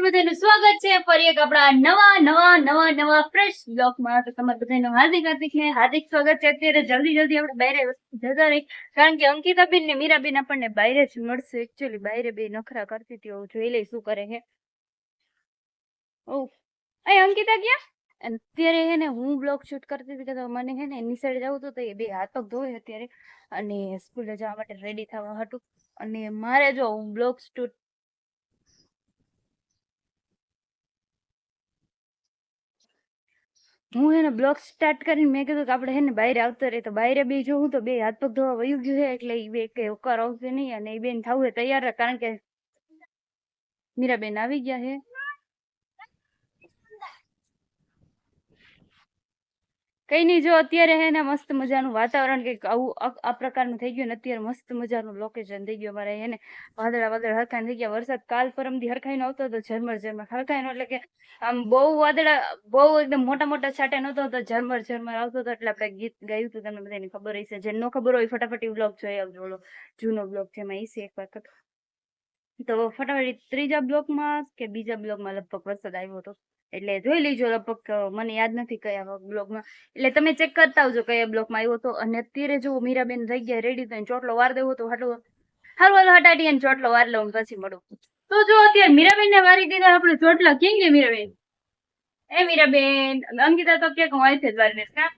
તમારું કરતી જોઈ લઈ શું કરે અંકિતા ગયા અત્યારે હે ને હું બ્લોગ શૂટ કરતી હતી તો મને હે ને એની સાઈડ જવું હતું તો એ બે હાથ પગ ધોય અત્યારે અને સ્કૂલે જવા માટે રેડી થવા હતું. અને મારે જો હું બ્લોગ શૂટ હું એને બ્લોક સ્ટાર્ટ કરીને મેં કીધું કે આપણે હે ને બહાર આવતા રહે તો બહાર બી જોઉં તો બે હાથ પગ ધોવા વયું ગયું છે એટલે એ બે કે હોકાર આવશે નહીં અને એ બેન થવું તૈયાર રહે, કારણ કે મીરાબેન આવી ગયા છે કઈ નહીં જો અત્યારે હે ને મસ્ત મજાનું વાતાવરણ કંઈક આવું આ- પ્રકારનું થઈ ગયું ને અત્યારે મસ્ત મજાનું લોકેશન થઈ ગયું અમારે હે ને. વાદળા વાદળ હરખાઈ થઈ ગયા. વરસાદ કાલ પરમથી હરખાઈને આવતો હતો, ઝરમર ઝરમર. હરખાઈનો એટલે કે આમ બહુ વાદળા, બહુ એકદમ મોટા મોટા છાટે નહોતો તો ઝરમર ઝરમર આવતો હતો એટલે આપણે ગીત ગાયું હતું તમને બધાની ખબર હશે. જે ન ખબર હોય ફટાફટ બ્લોગ જોઈ આવજો. ઓલો જૂનો બ્લોગ છે એમાં એસી એક વખત. તો ફટાફટ ત્રીજા બ્લોકમાં કે બીજા બ્લોકમાં લગભગ વરસાદ આવ્યો હતો. એટલે જોઈ લેજો લગભગ મને યાદ નથી કયા બ્લોગમાં. એટલે તમે ચેક કરતા આવજો કયા બ્લોગમાં આવ્યો હતો. અને અત્યારે જો મીરાબેન થઈ ગયા રેડી થઈને ચોટલો વાર દેવો તો હાટલો હારું હાલો હટાડી અને ચોટલો વાર લઉં પછી મળું. તો જો અત્યારે મીરાબેન ને વારી દીધા આપણે ચોટલા કેમ ગયા મીરાબેન? એ મીરાબેન અંકિતા તો કે હું જ વારી દઈશ કા?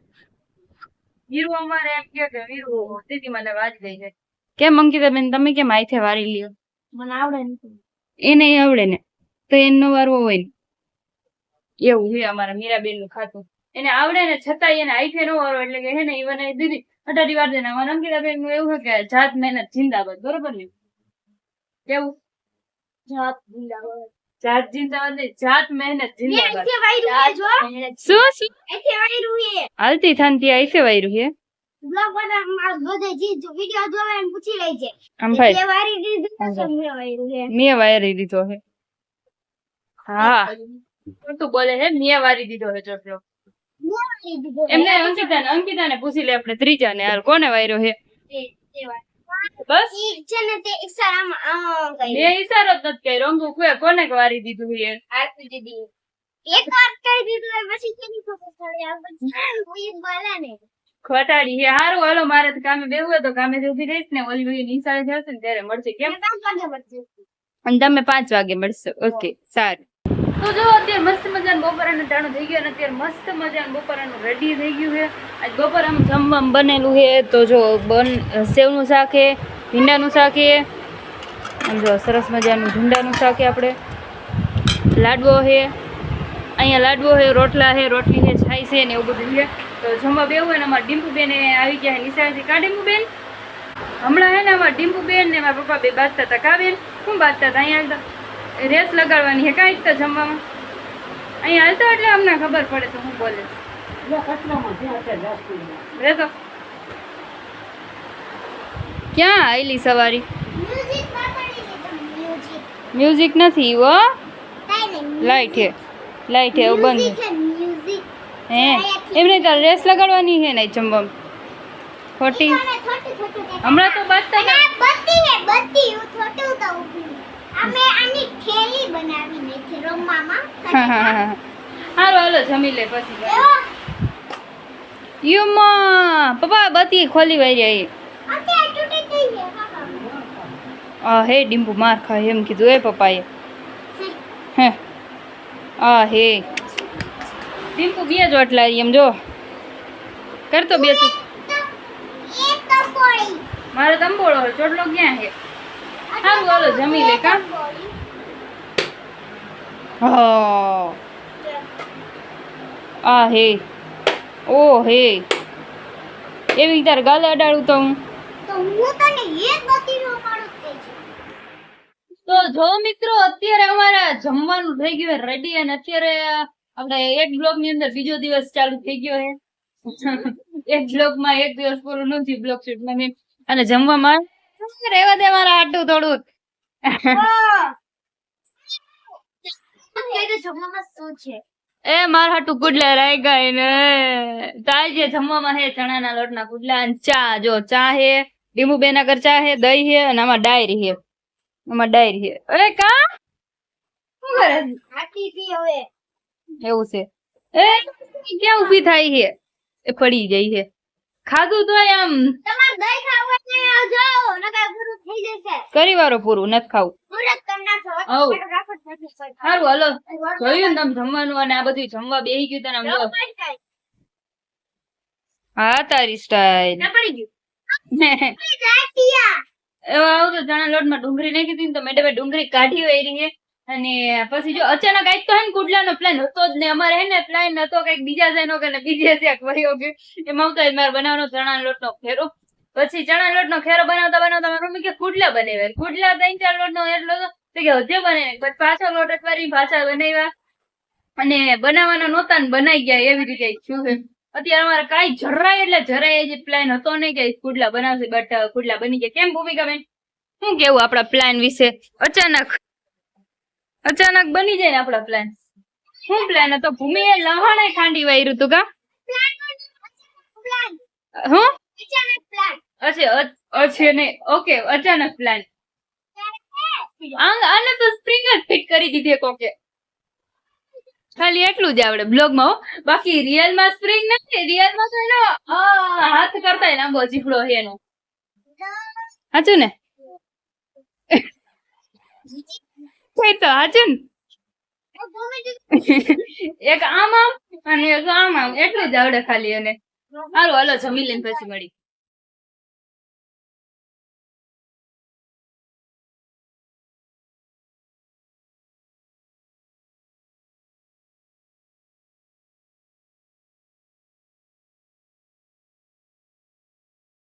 વીરુ અમારે એમ કે કે વીરુ દીદી મને વાજ ગઈ છે. કેમ અંકિતા બેન તમે કેમ અહીંથી વારી લ્યો? મને આવડે નથી. એને આવડે ને તો એનો વારવો હોય ને. એવું છે અમારા મીરાબેનનું ખાતું. એને આવડે ને છતાંય એને આઈફે નો વારો એટલે કે હે ને ઈવન દીદી અઢારી વાર દે ને અમારા અંકિતાબેનનું એવું છે કે જાત મહેનત જિંદાબાદ બરોબર ને? કેવું? જાત જિંદાબાદ. જાત જિંદાબાદ નહીં જાત મહેનત જિંદાબાદ. અહીંથી વાયરું છે જો. શું શું? અહીંથી વાયરું છે. હાલતી થાનતી આઈસે વાયરું હે બ્લોગ બધે જે વિડિયો જોવે પૂછી લેજે. આમ ભાઈ. વારી દીધું મેં વાયરી દીધો હે હા. ખોટું બોલે છે મેં વારી દીધો છે ચોટલો મેં વારી દીધો છે. એમને અંકિતા ને અંકિતા ને પૂછી લે આપણે ત્રીજા ને હાલ કોને વાયરો છે તે- તે વાર. બસ. છે ને તે ઇશારામાં આમ ઈશારો જ નથી કર્યો. અંગુ કોઈ કોને વારી દીધું છે આરતી દીદી એક વાર કહી દીધું પછી કેની ખબર પડે? આ પછી કોઈ બોલે ને. ખોટાડી છે હારું હાલો મારે તો કામે બેવું તો કામે ઊભી રહીશ ને. ઓલી ઓલી નિશાળે જશે ને ત્યારે મળશે. કેમ. અને તમે પાંચ વાગે મળશો. ઓકે સારું. તો જો અત્યારે મસ્ત મજાનું બપોરાનું ટાણું થઈ ગયું અને અત્યારે મસ્ત મજાનું બપોરાનું રેડી થઈ ગયું છે. આજ બપોરામાં જમવામાં બનેલું છે. તો જો બન, સેવનું શાક છે, ભીંડાનું શાક છે. આમ જો સરસ મજાનું ભીંડાનું શાક છે આપણે. લાડવો છે. અહીંયા લાડવો છે, રોટલા છે, રોટલી છે, છાઈ છે ને એવું બધું છે. તો જમવા બેવું અને અમારા ડિમ્પુબેન આવી ગયા નિશાળથી કા ડિમ્પુબેન? હમણાં હે ને અમારા ડિમ્પુબેન ને મારા પપ્પા બે બાજતા હતા. કાબેન શું બાજતા હતા? અહીંયા રેસ લગાડવાની છે કાંઈ તો જમવામાં. અહીંયા હાલતો એટલે અમને ખબર પડે તો હું બોલે રેતો ક્યાં આવેલી સવારી? મ્યુઝિક નથી હો. નહીં લાઈટ હે. લાઈટ હે એવું બંધ હે એમને તો રેસ લગાડવાની છે ને જમવામાં. ખોટી. હમણાં તો બસ બત્તી હે બત્તી હું થોડું તો ઊભી. અમે આની થેલી બનાવી નાખી રમવામાં. હાલો હાલો જમી લે પછી. યુમા પપ્પા બતી ખોલી વારી છે આ હે ડિમ્પુ માર ખા એમ કીધું એ પપ્પાએ. હે. આ હે. ડીમ્પુ બે જ વટલા એમ જો. કરતો બે મારો તંબોળો ચોટલો ક્યાં છે સારું હાલો જમી લે કા? હા. આ હે. ઓ હે. એવી તારે ગાલ અડાડું તો હું. તો હું જ છે. તો જો મિત્રો અત્યારે અમારા જમવાનું થઈ ગયું રેડી અને અત્યારે આપણે એક બ્લોગની અંદર બીજો દિવસ ચાલુ થઈ ગયો છે. એક બ્લોગમાં એક દિવસ પૂરું નથી બ્લોગ શૂટમાં અને જમવામાં રહેવા દે મારા આટું થોડું. એ મારા હાટું કુડલા રાઈ ગયા ને. તાજ જમવામાં હે ચણાના લોટના કુડલા અને ચા, જો ચા હે ડીમુ બેના કર ચા હે, દહીં હે અને આમાં ડાયરી હે. આમાં ડાયરી હે. અરે કા? શું કરે એવું છે. એ ક્યાં ઊભી થાય છે એ પડી જાય છે ખાધું તો આમ તમારે દહીં ખાવું હોય તો આવજો નકર પૂરું થઈ જશે કરી વારો પૂરું નથી ખાવું. સારું હલો. જોયું ને તમે જમવાનું અને આ બધું જમવા બેહી ગયું તને આમ. હા તારી સ્ટાઈલ આવું તો ચણા લોટમાં ડુંગળી નાખી ને તો મેડમે ડુંગળી કાઢી હોય હે. અને પછી જો અચાનક આજ તો હે ને કુડલાનો પ્લાન હતો જ ને. અમારે હે ને પ્લાન હતો કંઈક બીજા જઈનો કે બીજે ક્યાંક વયો ગયો. એમાં આવતા મારે બનાવવાનો ચણા લોટનો ખેરો પછી ચણા લોટનો ખેરો બનાવતા બનાવતા મારી મમ્મી કે કુડલા બનાવ્યા કુડલા ત્રણ ચાર લોટનો એટલો તો. કે હજે બને પછી પાછો લોટ અટવારી પાછા બનાવ્યા. અને બનાવવાના નહોતા ને બનાઈ ગયા એવી રીતે શું અત્યારે અમારે કાંઈ જરાય એટલે જરાય જે પ્લાન હતો નહીં કે કુડલા બનાવશે બટ કુડલા બની ગયા. કેમ ભૂમિકા બેન? શું કેવું આપણા પ્લાન વિશે? અચાનક અચાનક બની જાય ને આપણા પ્લાન શું પ્લાન હતો? ભૂમિએ લહાણે ખાંડી વાયરું તું કા હું? અચાનક પ્લાન ને ઓકે અચાનક પ્લાન આને તો સ્પ્રિંગ જ ફિટ કરી દીધી કોકે. ખાલી એટલું જ આવડે બ્લોગમાં બાકી રિયલમાં સ્પ્રિંગ નથી રિયલમાં તો એનો હાથ કરતા લાંબો જીભડો છે એનો. સાચું ને? કઈ તો સાચું ને? એક આમ આમ અને એક આમ આમ એટલું જ આવડે ખાલી એને. હાલો હાલો જમી લઈને પછી મળી.